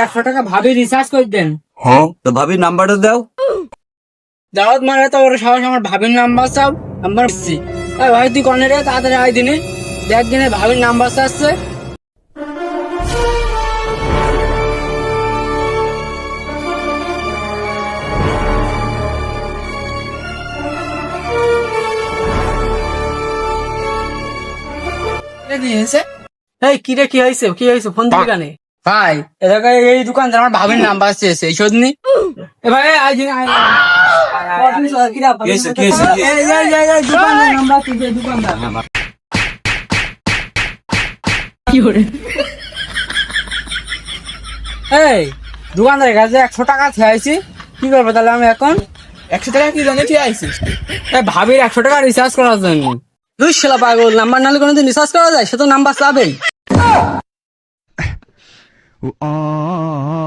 একশো টাকা ভাবি রিচার্জ করে দেন। তো ভাবি নাম্বারটা দাও। দাওয়াত মানে তো ওর সাহস আমার ভাবির নাম্বার চাও নাম্বার ভাই তুই কনে রে? তাড়াতাড়ি আয় দিনে। দেখ দিনে ভাবির নাম্বার দিয়েছে এই কি রে কি হয়েছে? কি হয়েছে? ফোন দিবি কেন? ভাই এলাকা এই দোকান আমার ভাবির নাম্বার চেয়েছে এই শোধনি এ ভাই হয়েছে? এই, এই, এই, এই, দোকানদার নাম্বার দিয়েছে দোকানদার? এই দোকানদারের কাছে একশো টাকা খেয়েছি কি করব তাহলে আমি এখন? একশো টাকা কি জানি আইছিস? ভাবির একশো টাকা রিচার্জ করার জন্য। দুই শালা পাগল নাম্বার নালে কোনোদিন রিচার্জ করা যায়? সে তো নাম্বার চাবেই Ooh, ah.